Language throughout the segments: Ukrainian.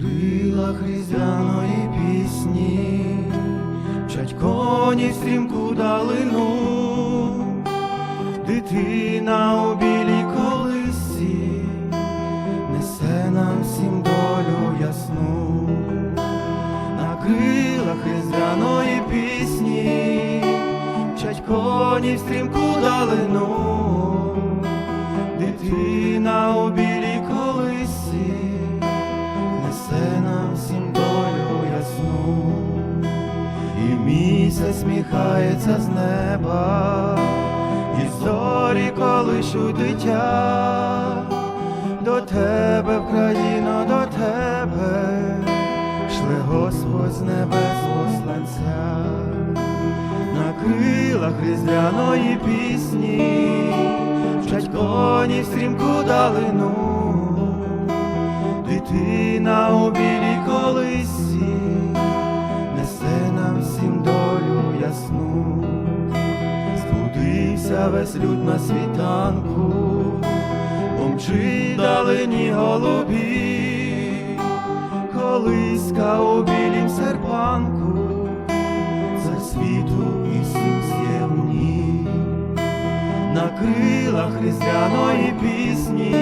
крилах різдвяної пісні, Мчать коні в стрімку далину, дитина у білій колисі, несе нам всім долю ясну, на крилах різдвяної пісні, Мчать коні в стрімку далину, дитина у білій місяць сміхається з неба, і зорі колишуть дитя, до тебе, країно, до тебе, шле Господь з небес посланця, на крилах різдвяної пісні, вчать коні в стрімку далину, дитина у білій колисі, ясну, збудився весь люд на світанку, помчи далині голубі, колиска у білім серпанку, за світу Ісус є в ній, на крилах різдвяної пісні,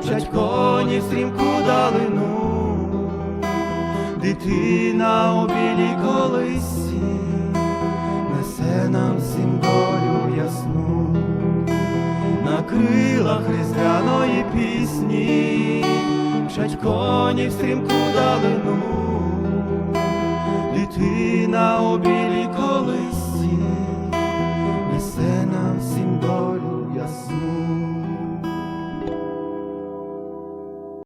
вчать коні в стрімку далину, дитина у білій колисі, крилах різдвяної пісні, вчать коні в стрімку далину,